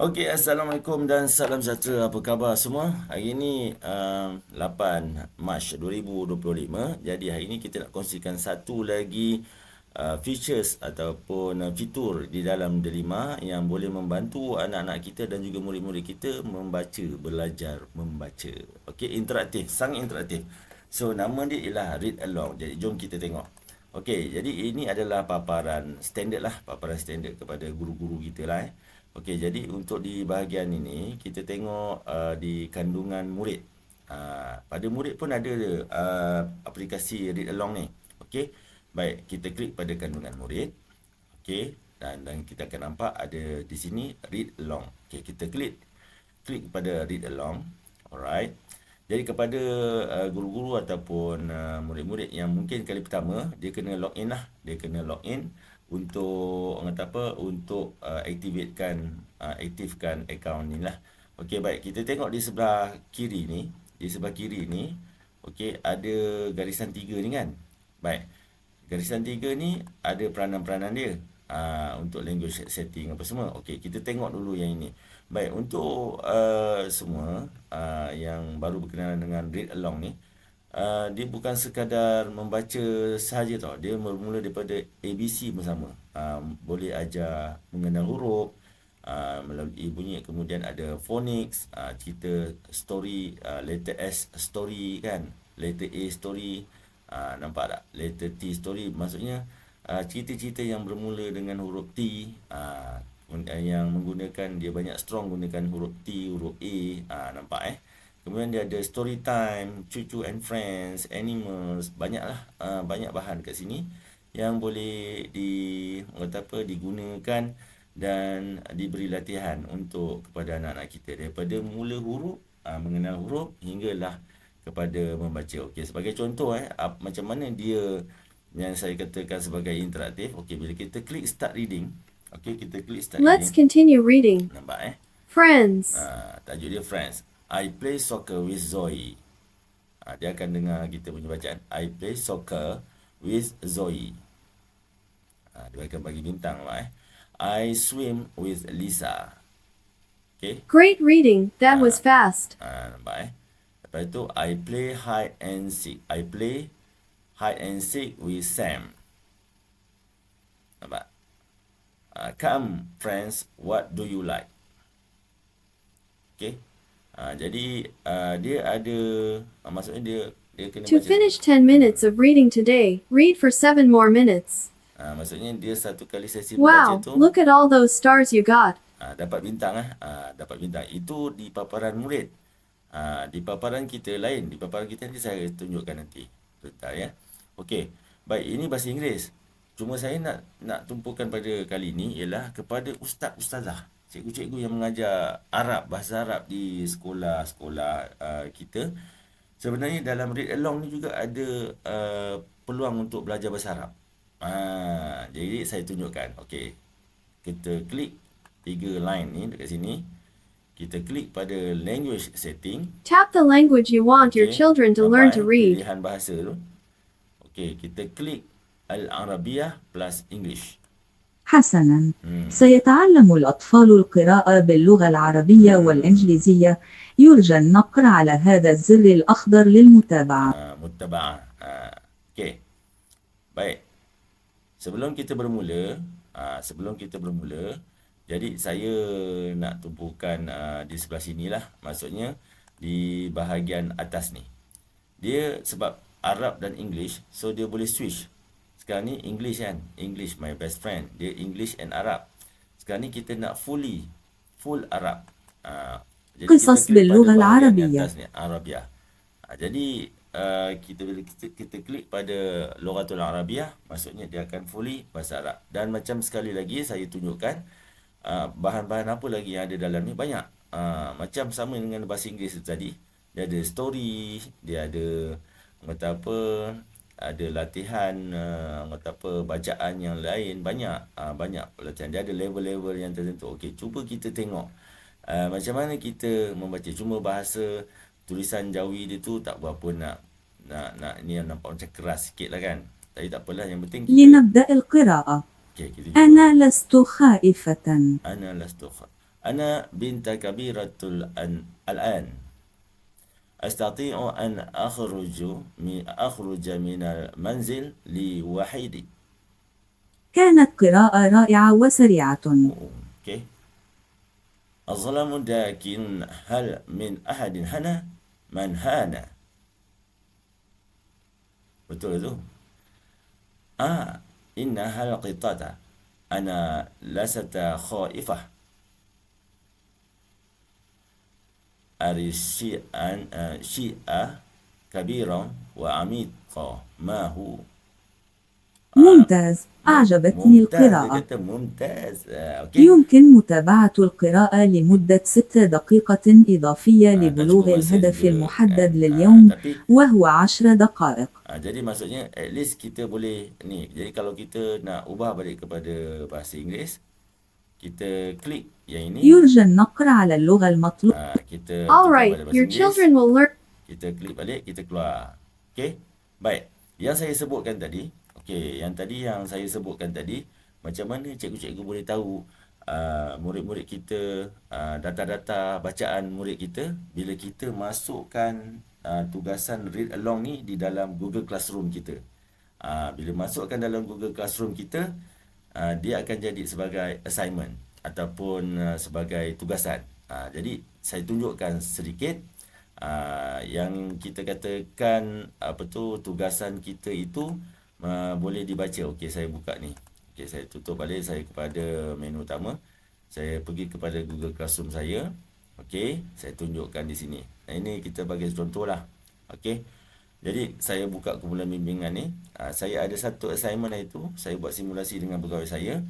Okey, Assalamualaikum dan salam sejahtera. Apa khabar semua? Hari ini uh, 8 Mac 2025. Jadi hari ini kita nak kongsikan satu lagi uh, features ataupun uh, fitur di dalam Delima yang boleh membantu anak-anak kita dan juga murid-murid kita membaca, belajar membaca. Okey, interaktif, sangat interaktif. So nama dia ialah Read Along. Jadi jom kita tengok. Okey, jadi ini adalah paparan standard lah, paparan standard kepada guru-guru kita lah eh. Okey, jadi untuk di bahagian ini kita tengok uh, di kandungan murid. Uh, pada murid pun ada uh, aplikasi read along ni. Okey. Baik, kita klik pada kandungan murid. Okey, dan dan kita akan nampak ada di sini read along. Okey, kita klik klik pada read along. Alright. Jadi kepada uh, guru-guru ataupun uh, murid-murid yang mungkin kali pertama dia kena login lah. Dia kena login untuk kata apa untuk uh, aktifkan uh, aktifkan akaun ni lah. Okey baik kita tengok di sebelah kiri ni, di sebelah kiri ni okey ada garisan tiga ni kan. Baik. Garisan tiga ni ada peranan-peranan dia. Uh, untuk language setting apa semua. Okey, kita tengok dulu yang ini. Baik, untuk uh, semua uh, yang baru berkenalan dengan read along ni, Uh, dia bukan sekadar membaca sahaja tau. Dia bermula daripada ABC bersama. Uh, boleh ajar mengenal huruf uh, melalui bunyi. Kemudian ada phonics, uh, cerita story, uh, letter S story kan. Letter A story. Uh, nampak tak? Letter T story. Maksudnya uh, cerita-cerita yang bermula dengan huruf T. Uh, yang menggunakan dia banyak strong gunakan huruf T, huruf A. Uh, nampak eh? Kemudian dia ada story time, cucu and friends, animals, banyaklah uh, banyak bahan kat sini yang boleh di kata apa digunakan dan diberi latihan untuk kepada anak-anak kita daripada mula huruf uh, mengenal huruf hinggalah kepada membaca. Okey, sebagai contoh eh uh, macam mana dia yang saya katakan sebagai interaktif. Okey, bila kita klik start reading, okey kita klik start Let's reading. continue reading. Nampak eh? Friends. Uh, tajuk dia friends. I play soccer with Zoe. Ha, dia akan dengar kita punya bacaan. I play soccer with Zoe. Ha, dia akan bagi bintang lah eh. I swim with Lisa. Okay. Great reading. That was fast. Ha, nampak eh. Lepas tu, I play hide and seek. I play hide and seek with Sam. Nampak? Uh, come, friends, what do you like? Okay. Ha, jadi uh, dia ada uh, maksudnya dia dia kena To baca. finish 10 minutes of reading today, read for 7 more minutes. Ha, maksudnya dia satu kali sesi Wow, tu look at all those stars you got. ha, dapat bintang ah ha, dapat bintang. Itu di paparan murid. Ha, di paparan kita lain, di paparan kita nanti saya tunjukkan nanti. Sebentar ya. Okey. Baik, ini bahasa Inggeris. Cuma saya nak nak tumpukan pada kali ini ialah kepada ustaz ustazah cikgu-cikgu yang mengajar Arab, bahasa Arab di sekolah-sekolah uh, kita. Sebenarnya dalam read along ni juga ada uh, peluang untuk belajar bahasa Arab. Uh, jadi saya tunjukkan. Okey. Kita klik tiga line ni dekat sini. Kita klik pada language setting. Tap the language you want your Okey. children to Nampak, learn to read. Pilihan bahasa tu. Okey, kita klik Al-Arabiyah plus English. حسنا Hmm. سيتعلم الأطفال القراءة باللغة العربية والإنجليزية يرجى النقر على هذا الزر الأخضر للمتابعة uh, muttaba'ah. Uh, Okey. Baik. Sebelum kita bermula, uh, sebelum kita bermula, jadi saya nak tumpukan uh, di sebelah sinilah. Maksudnya di bahagian atas ni. Dia sebab Arab dan English, so dia boleh switch. Sekarang ni English kan. English my best friend. Dia English and Arab. Sekarang ni kita nak fully full Arab. Uh, jadi قصص kita klik pada باللغة bahagian العربية. atas ni, Arabiah. Ha, jadi uh, kita bila kita, kita klik pada Lughatul Arabiah, maksudnya dia akan fully bahasa Arab. Dan macam sekali lagi saya tunjukkan uh, bahan-bahan apa lagi yang ada dalam ni banyak. Uh, macam sama dengan bahasa Inggeris tu tadi. Dia ada story, dia ada kata apa, ada latihan eh, uh, atau apa bacaan yang lain banyak uh, banyak latihan dia ada level-level yang tertentu. Okey cuba kita tengok uh, macam mana kita membaca. Cuma bahasa tulisan jawi dia tu tak berapa nak nak nak ni yang nampak macam keras sikit lah kan. Tapi tak apalah yang penting kita linabda alqiraah okey kita cuba. ana lastu khaifatan. Ana lastu kha ana binta kabiratul an أستطيع أن أخرج من أخرج من المنزل لوحدي. كانت قراءة رائعة وسريعة. أوكي. الظلام داكن هل من أحد هنا؟ من هانا betul tu ah إنها القطة. أنا لست خائفة. الشيء كبيرا وعميقا. ما هو؟ ممتاز. أعجبتني القراءة. ممتاز. يمكن متابعة القراءة لمدة ست دقيقة إضافية لبلوغ الهدف آه، المحدد آه، لليوم وهو عشر دقائق. آه، jadi maksudnya at least kita boleh ni. Jadi kalau kita nak ubah balik kepada kita klik yang ini. يرجى النقر على اللغة المطلوبة Ah, kita tukar Alright, pada bahasa your Inggeris. children will learn. Kita klik balik, kita keluar. Okey. Baik. Yang saya sebutkan tadi, okey, yang tadi yang saya sebutkan tadi, macam mana cikgu-cikgu boleh tahu uh, murid-murid kita uh, data-data bacaan murid kita bila kita masukkan uh, tugasan read along ni di dalam Google Classroom kita. Uh, bila masukkan dalam Google Classroom kita, uh, dia akan jadi sebagai assignment ataupun uh, sebagai tugasan. Uh, jadi saya tunjukkan sedikit uh, yang kita katakan apa tu tugasan kita itu uh, boleh dibaca. Okey saya buka ni. Okey saya tutup balik saya kepada menu utama. Saya pergi kepada Google Classroom saya. Okey, saya tunjukkan di sini. Nah, ini kita bagi contohlah. Okey. Jadi saya buka kumpulan bimbingan ni. Uh, saya ada satu assignment itu. Saya buat simulasi dengan pegawai saya.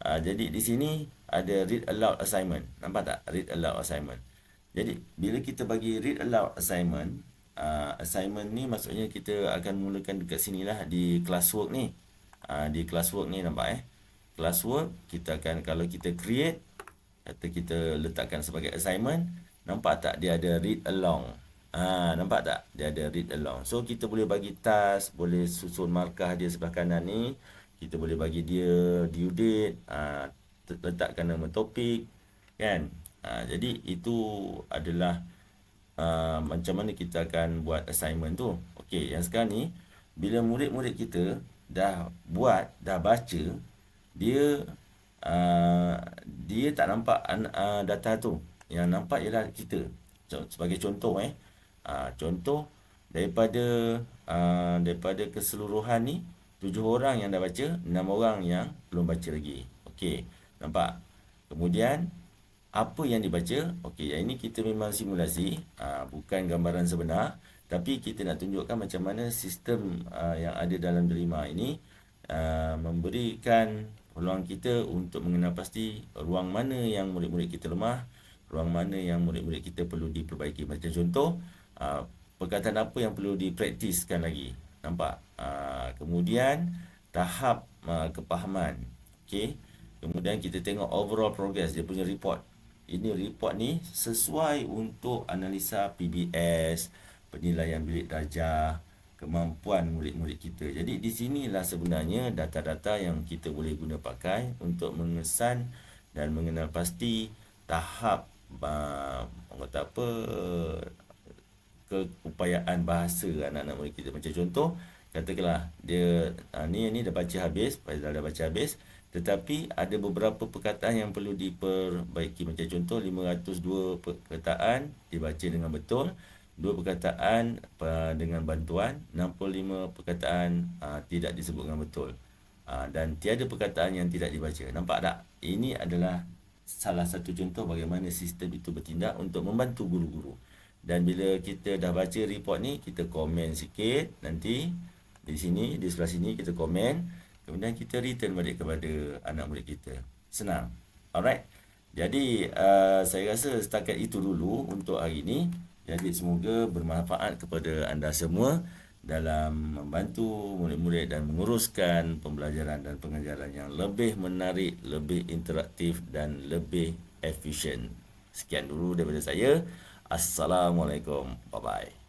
Uh, jadi di sini ada read aloud assignment. Nampak tak? Read aloud assignment. Jadi bila kita bagi read aloud assignment, uh, assignment ni maksudnya kita akan mulakan dekat sinilah di classwork ni. Uh, di classwork ni nampak eh. Classwork kita akan kalau kita create kata kita letakkan sebagai assignment, nampak tak dia ada read along. Ha, nampak tak? Dia ada read along. So kita boleh bagi task, boleh susun markah dia sebelah kanan ni. Kita boleh bagi dia due date, ha, letakkan nama topik, kan? Ha, jadi itu adalah uh, macam mana kita akan buat assignment tu. Okey, yang sekarang ni bila murid-murid kita dah buat, dah baca, dia uh, dia tak nampak uh, data tu. Yang nampak ialah kita. Sebagai contoh eh. Uh, contoh daripada uh, daripada keseluruhan ni tujuh orang yang dah baca, enam orang yang belum baca lagi. Okey, nampak? Kemudian apa yang dibaca? Okey, yang ini kita memang simulasi, uh, bukan gambaran sebenar, tapi kita nak tunjukkan macam mana sistem uh, yang ada dalam derima ini uh, memberikan peluang kita untuk mengenal pasti ruang mana yang murid-murid kita lemah, ruang mana yang murid-murid kita perlu diperbaiki. Macam contoh, uh, perkataan apa yang perlu dipraktiskan lagi. Nampak? Uh, kemudian tahap uh, kepahaman. Okey. Kemudian kita tengok overall progress dia punya report. Ini report ni sesuai untuk analisa PBS, penilaian bilik darjah, kemampuan murid-murid kita. Jadi di sinilah sebenarnya data-data yang kita boleh guna pakai untuk mengesan dan mengenal pasti tahap uh, apa keupayaan bahasa anak-anak murid kita. Macam contoh, katakanlah dia uh, ni ni dah baca habis, Faizal dah baca habis, tetapi ada beberapa perkataan yang perlu diperbaiki. Macam contoh 502 perkataan dibaca dengan betul, dua perkataan dengan bantuan, 65 perkataan uh, tidak disebut dengan betul. Uh, dan tiada perkataan yang tidak dibaca. Nampak tak? Ini adalah salah satu contoh bagaimana sistem itu bertindak untuk membantu guru-guru. Dan bila kita dah baca report ni, kita komen sikit nanti di sini, di sebelah sini kita komen. Kemudian kita return balik kepada anak murid kita. Senang. Alright. Jadi uh, saya rasa setakat itu dulu untuk hari ini. Jadi semoga bermanfaat kepada anda semua dalam membantu murid-murid dan menguruskan pembelajaran dan pengajaran yang lebih menarik, lebih interaktif dan lebih efisien. Sekian dulu daripada saya. Assalamualaikum. Bye-bye.